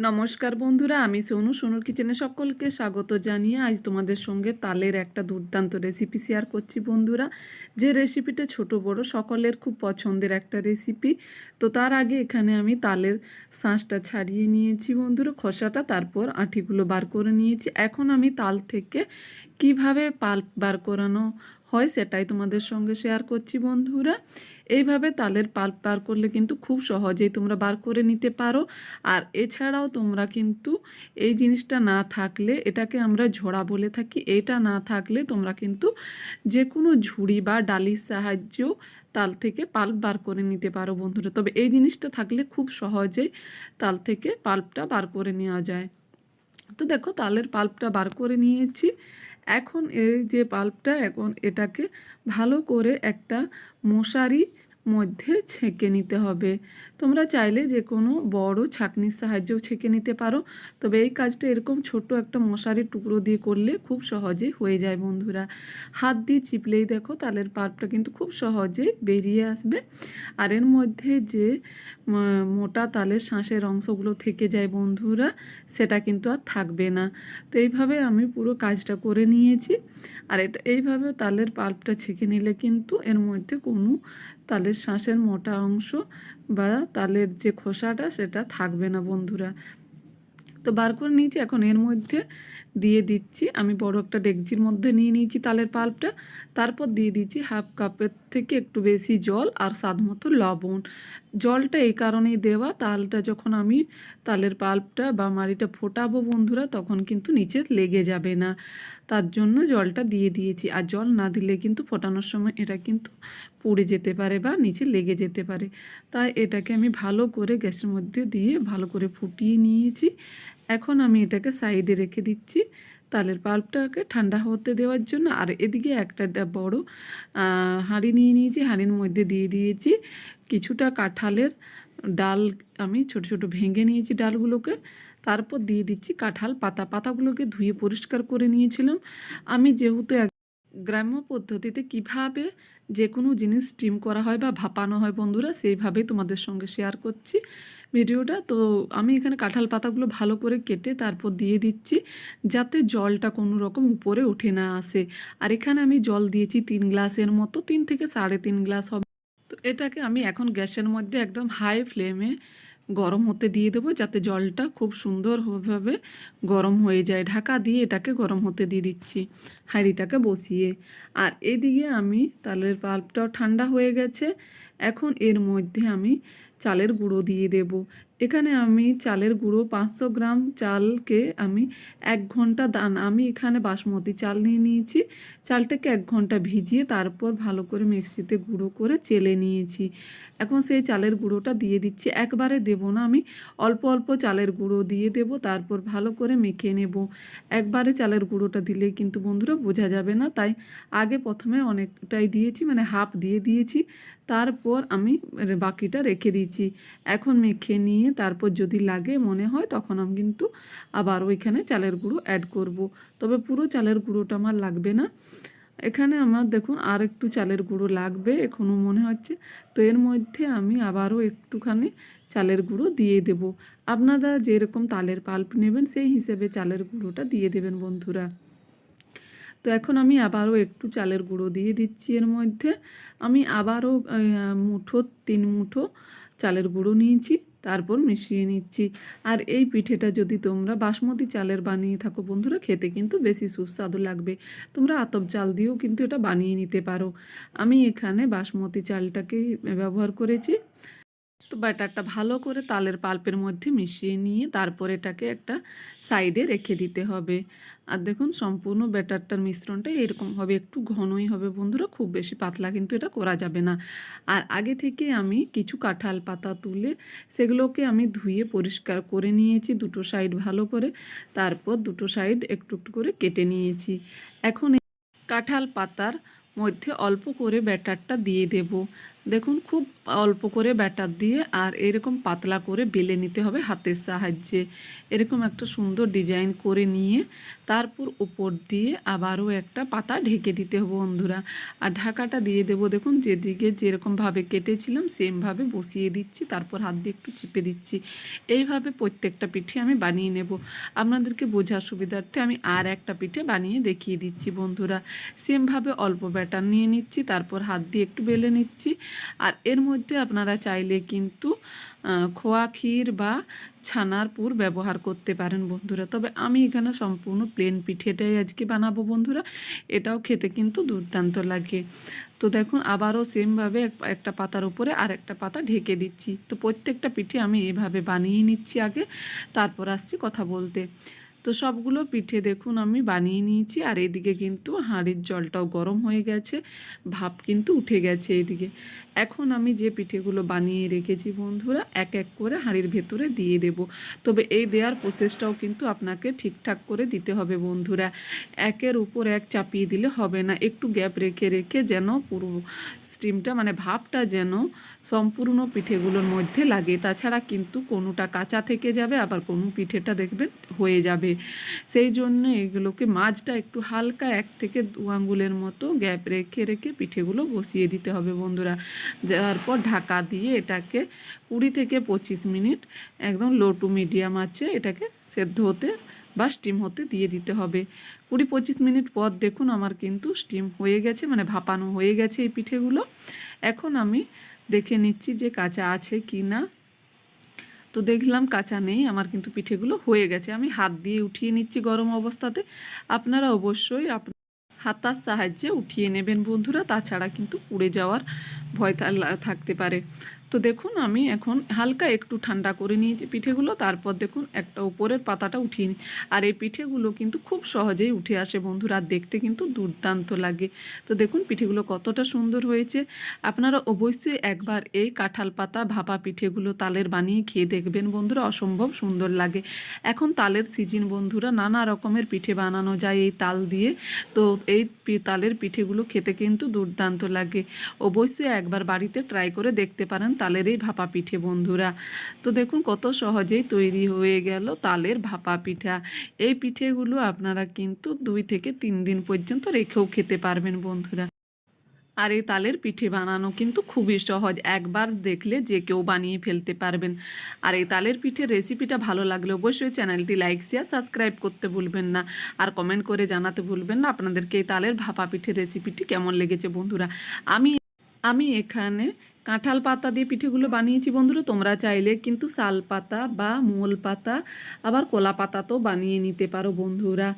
নমস্কার বন্ধুরা, আমি সোনু। সোনুর কিচেনে সকলকে স্বাগত জানিয়ে আজ তোমাদের সঙ্গে তালের একটা দুর্দান্ত রেসিপি শেয়ার করছি বন্ধুরা। যে রেসিপিটা ছোট, বড়, সকলের খুব পছন্দের একটা রেসিপি তো তার আগে এখানে আমি তালের শাঁসটা ছাড়িয়ে নিয়েছি বন্ধুরা, খসাটা, তারপর আঁঠিগুলো বার করে নিয়েছি। এখন আমি তাল থেকে কীভাবে পাল্প বার করানো হয় সেটাই তোমাদের সঙ্গে শেয়ার করছি বন্ধুরা। এইভাবে তালের পাল্প বার করলে কিন্তু খুব সহজেই তোমরা বার করে নিতে পারো। আর এছাড়াও তোমরা কিন্তু এই জিনিসটা না থাকলে, এটাকে আমরা ঝোড়া বলে থাকি, এটা না থাকলে তোমরা কিন্তু যে কোনো ঝুড়ি বা ডালির সাহায্যেও তাল থেকে পাল্প বার করে নিতে পারো বন্ধুরা। তবে এই জিনিসটা থাকলে খুব সহজেই তাল থেকে পাল্পটা বার করে নেওয়া যায়। তো দেখো, তালের পাল্পটা বার করে নিয়েছি। এখন এই যে পাল্পটা এখন এটাকে ভালো করে একটা মশারি মধ্যে ছেঁকে নিতে হবে। তোমরা চাইলে যে কোনো বড় ছাঁকনির সাহায্যেও ছেঁকে নিতে পারো। তবে এই কাজটা এরকম ছোট একটা মশারির টুকরো দিয়ে করলে খুব সহজে হয়ে যায় বন্ধুরা। হাত দিয়ে চিপলেই দেখো তালের পাল্পটা কিন্তু খুব সহজে বেরিয়ে আসবে। আর এর মধ্যে যে মোটা তালের শাঁসের অংশগুলো থেকে যায় বন্ধুরা, সেটা কিন্তু আর থাকবে না। তো এইভাবে আমি পুরো কাজটা করে নিয়েছি। আর এটা, এইভাবে তালের পাল্পটা ছেঁকে নিলে কিন্তু এর মধ্যে কোনো তালের শাঁসের মোটা অংশ বা তালের যে খোসাটা, সেটা থাকবে না বন্ধুরা। তো বার করে নিয়েছি, এখন এর মধ্যে দিয়ে দিচ্ছি। আমি বড় একটা ডেকচির মধ্যে নিয়ে নিয়েছি তালের পাল্পটা। তারপর দিয়ে দিচ্ছি হাফ কাপের থেকে একটু বেশি জল আর স্বাদ মতো লবণ। জলটা এই কারণেই দেওয়া, তালটা যখন আমি তালের পাল্পটা বা মাড়িটা ফোটাবো বন্ধুরা, তখন কিন্তু নিচে লেগে যাবে না। তার জন্য জলটা দিয়ে দিয়েছি। আর জল না দিলে কিন্তু ফোটানোর সময় এটা কিন্তু পুড়ে যেতে পারে বা নিচে লেগে যেতে পারে। তাই এটাকে আমি ভালো করে গ্যাসের মধ্যে দিয়ে ভালো করে ফুটিয়ে নিয়েছি। এখন আমি এটাকে সাইডে রেখে দিচ্ছি তালের পাল্পটাকে ঠান্ডা হতে দেওয়ার জন্য। আর এদিকে একটা বড় হাঁড়ি নিয়ে নিয়েছি। হাঁড়ির মধ্যে দিয়ে দিয়েছি কিছুটা কাঁঠালের ডাল। আমি ছোট ছোট ভেঙে নিয়েছি ডালগুলোকে। তারপর দিয়ে দিচ্ছি কাঁঠাল পাতা। পাতাগুলোকে ধুয়ে পরিষ্কার করে নিয়েছিলাম। আমি যেহেতু গ্রাম্য পদ্ধতিতে কীভাবে যে কোনো জিনিস স্টিম করা হয় বা ভাপানো হয় বন্ধুরা, সেইভাবেই তোমাদের সঙ্গে শেয়ার করছি ভিডিওটা। তো আমি এখানে কাঁঠাল পাতাগুলো ভালো করে কেটে তারপর দিয়ে দিচ্ছি, যাতে জলটা কোনো রকম উপরে উঠে না আসে। আর এখানে আমি জল দিয়েছি তিন গ্লাসের মতো, তিন থেকে সাড়ে তিন গ্লাস হবে। তো এটাকে আমি এখন গ্যাসের মধ্যে একদম হাই ফ্লেমে গরম হতে দিয়ে দেবো যাতে জলটা খুব সুন্দরভাবে গরম হয়ে যায়। ঢাকা দিয়ে এটাকে গরম হতে দিয়ে দিচ্ছি হাঁড়িটাকে বসিয়ে। আর এদিকে আমি তালের পাল্পটাও ঠান্ডা হয়ে গেছে। এখন এর মধ্যে আমি চালের গুঁড়ো দিয়ে দেব। এখানে আমি চালের গুঁড়ো পাঁচশো গ্রাম চালকে আমি এক ঘণ্টা দান, আমি এখানে বাসমতি চাল নিয়ে নিয়েছি। চালটাকে এক ঘণ্টা ভিজিয়ে তারপর ভালো করে মিক্সিতে গুঁড়ো করে চেলে নিয়েছি। এখন সেই চালের গুঁড়োটা দিয়ে দিচ্ছি। একবারে দেব না আমি, অল্প অল্প চালের গুঁড়ো দিয়ে দেব, তারপর ভালো করে মেখে নেব। একবারে চালের গুঁড়োটা দিলে কিন্তু বন্ধুরা বোঝা যাবে না, তাই আগে প্রথমে অনেকটাই দিয়েছি মানে হাফ দিয়ে দিয়েছি, তারপর আমি বাকিটা রেখে দিয়েছি এখন মেখে নিয়ে তারপর যদি লাগে মনে হয় তখন আমি কিন্তু আবার ওইখানে চালের গুঁড়ো অ্যাড করব। তবে পুরো চালের গুঁড়োটা আমার লাগবে না। এখানে আমার দেখুন আর একটু চালের গুঁড়ো লাগবে এখনও মনে হচ্ছে। তো এর মধ্যে আমি আবারও একটুখানি চালের গুঁড়ো দিয়ে দেব। আপনারা যেরকম তালের পাল্প নেবেন সেই হিসেবে চালের গুঁড়োটা দিয়ে দেবেন বন্ধুরা। তো এখন আমি আবারও একটু চালের গুঁড়ো দিয়ে দিচ্ছি এর মধ্যে। আমি আবারও মুঠো, তিন মুঠো চালের গুঁড়ো নিয়েছি। তারপর মিশিয়ে নিচ্ছি। আর এই পিঠেটা যদি তোমরা বাসমতি চালের বানিয়ে থাকো বন্ধুরা, খেতে কিন্তু বেশি সুস্বাদু লাগবে। তোমরা আতপ চাল দিয়েও কিন্তু এটা বানিয়ে নিতে পারো। আমি এখানে বাসমতি চালটাকে ব্যবহার করেছি। তো ব্যাটারটা ভালো করে তালের পাল্পের মধ্যে মিশিয়ে নিয়ে তারপর এটাকে একটা সাইডে রেখে দিতে হবে। আর দেখুন, সম্পূর্ণ ব্যাটারটার মিশ্রণটা এরকম হবে, একটু ঘনই হবে বন্ধুরা, খুব বেশি পাতলা কিন্তু এটা করা যাবে না। আর আগে থেকে আমি কিছু কাঁঠাল পাতা তুলে সেগুলোকে আমি ধুয়ে পরিষ্কার করে নিয়েছি দুটো সাইড ভালো করে, তারপর দুটো সাইড একটু একটু করে কেটে নিয়েছি। এখন কাঁঠাল পাতার মধ্যে অল্প করে ব্যাটারটা দিয়ে দেব। দেখুন, খুব অল্প করে ব্যাটার দিয়ে আর এরকম পাতলা করে বেলে নিতে হবে হাতের সাহায্যে। এরকম একটা সুন্দর ডিজাইন করে নিয়ে তারপর উপর দিয়ে আবারও একটা পাতা ঢেকে দিতে হবে বন্ধুরা। আর ঢাকাটা দিয়ে দেবো দেখুন, যেদিকে যেরকমভাবে কেটেছিলাম সেমভাবে বসিয়ে দিচ্ছি, তারপর হাত দিয়ে একটু চিপে দিচ্ছি। এইভাবে প্রত্যেকটা পিঠে আমি বানিয়ে নেব। আপনাদেরকে বোঝার সুবিধার্থে আমি আর একটা পিঠে বানিয়ে দেখিয়ে দিচ্ছি বন্ধুরা। সেমভাবে অল্প ব্যাটার নিয়ে নিচ্ছি, তারপর হাত দিয়ে একটু বেলে নিচ্ছি। আর এর মধ্যে আপনারা চাইলে কিন্তু খোয়া ক্ষীর বা ছানার পুর ব্যবহার করতে পারেন বন্ধুরা। তবে আমি এখানে সম্পূর্ণ প্লেন পিঠেটাই আজকে বানাবো বন্ধুরা। এটাও খেতে কিন্তু দুর্দান্ত লাগে। তো দেখুন, আবারও সেমভাবে একটা পাতার উপরে আর একটা পাতা ঢেকে দিচ্ছি। তো প্রত্যেকটা পিঠে আমি এভাবে বানিয়ে নিচ্ছি আগে, তারপর আসছি কথা বলতে। তো সবগুলো পিঠে দেখুন আমি বানিয়ে নিয়েছি, আর এদিকে কিন্তু হাঁড়ির জলটাও গরম হয়ে গেছে, ভাপ কিন্তু উঠে গেছে এদিকে। এখন আমি যে পিঠেগুলো বানিয়ে রেখেছি বন্ধুরা, এক এক করে হাঁড়ির ভেতরে দিয়ে দেব। তবে এই দেওয়ার প্রসেসটাও কিন্তু আপনাকে ঠিকঠাক করে দিতে হবে বন্ধুরা। একের উপর এক চাপিয়ে দিলে হবে না, একটু গ্যাপ রেখে রেখে যেন পুরো স্টিমটা মানে ভাপটা যেন সম্পূর্ণ পিঠেগুলোর মধ্যে লাগে। তাছাড়া কিন্তু কোনোটা কাঁচা থেকে যাবে, আবার কোনো পিঠেটা দেখবেন হয়ে যাবে। সেই জন্য এগুলোকে মাঝটা একটু হালকা এক থেকে দু আঙ্গুলের মতো গ্যাপ রেখে রেখে পিঠেগুলো বসিয়ে দিতে হবে বন্ধুরা। যাওয়ার পর ঢাকা দিয়ে এটাকে কুড়ি থেকে পঁচিশ মিনিট একদম লো টু মিডিয়াম আছে, এটাকে সেদ্ধ হতে বা স্টিম হতে দিয়ে দিতে হবে। কুড়ি পঁচিশ মিনিট পর দেখুন আমার কিন্তু স্টিম হয়ে গেছে মানে ভাপানো হয়ে গেছে এই পিঠেগুলো। এখন আমি দেখে নিচ্ছি যে কাঁচা আছে কি না। তো দেখলাম কাঁচা নেই, আমার কিন্তু পিঠেগুলো হয়ে গেছে। আমি হাত দিয়ে উঠিয়ে নিচ্ছি গরম অবস্থাতে। আপনারা অবশ্যই হাতার সাহায্যে উঠিয়ে নেবেন বন্ধুরা, তাছাড়া কিন্তু পুড়ে যাওয়ার ভয় থাকতে পারে। তো দেখুন, আমি এখন হালকা একটু ঠান্ডা করে নিয়েছি পিঠেগুলো, তারপর দেখুন একটা উপরের পাতাটা উঠিয়ে নিই আর এই পিঠেগুলো কিন্তু খুব সহজেই উঠে আসে বন্ধুরা দেখতে কিন্তু দুর্দান্ত লাগে। তো দেখুন পিঠেগুলো কতটা সুন্দর হয়েছে। আপনারা অবশ্যই একবার এই কাঁঠাল পাতা ভাপা পিঠেগুলো তালের বানিয়ে খেয়ে দেখবেন বন্ধুরা, অসম্ভব সুন্দর লাগে। এখন তালের সিজন বন্ধুরা, নানা রকমের পিঠে বানানো যায় এই তাল দিয়ে। তো এই তালের পিঠেগুলো খেতে কিন্তু দুর্দান্ত লাগে। অবশ্যই একবার বাড়িতে ট্রাই করে দেখতে পারেন। তালের এই ভাপা পিঠে, বন্ধুরা। তো দেখুন কত সহজেই তৈরি হয়ে গেল তালের ভাপা পিঠা। এই পিঠেগুলো আপনারা কিন্তু দুই থেকে তিন দিন পর্যন্ত রেখেও খেতে পারবেন, বন্ধুরা। আর এই তালের পিঠে বানানো কিন্তু খুবই সহজ। একবার দেখলে যে কেউ বানিয়ে ফেলতে পারবেন। আর এই তালের পিঠের রেসিপিটা ভালো লাগলে অবশ্যই চ্যানেলটি লাইক, শেয়ার, সাবস্ক্রাইব করতে ভুলবেন না। আর কমেন্ট করে জানাতে ভুলবেন না আপনাদেরকে এই তালের ভাপা পিঠের রেসিপিটি কেমন লেগেছে, বন্ধুরা। আমি আমি এখানে কাঁঠাল পাতা দিয়ে পিঠেগুলো বানিয়েছি বন্ধুরা, তোমরা চাইলে কিন্তু শাল পাতা বা মোল পাতা, আবার কলা পাতা তো বানিয়ে নিতে পারো বন্ধুরা।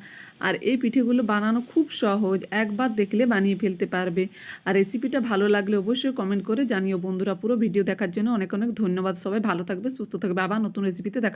আর এই পিঠেগুলো বানানো খুব সহজ, একবার দেখলে বানিয়ে ফেলতে পারবে। আর রেসিপিটা ভালো লাগলে অবশ্যই কমেন্ট করে জানিও বন্ধুরা। পুরো ভিডিও দেখার জন্য অনেক অনেক ধন্যবাদ। সবাই ভালো থাকবে, সুস্থ থাকবে। আবার নতুন রেসিপিতে দেখা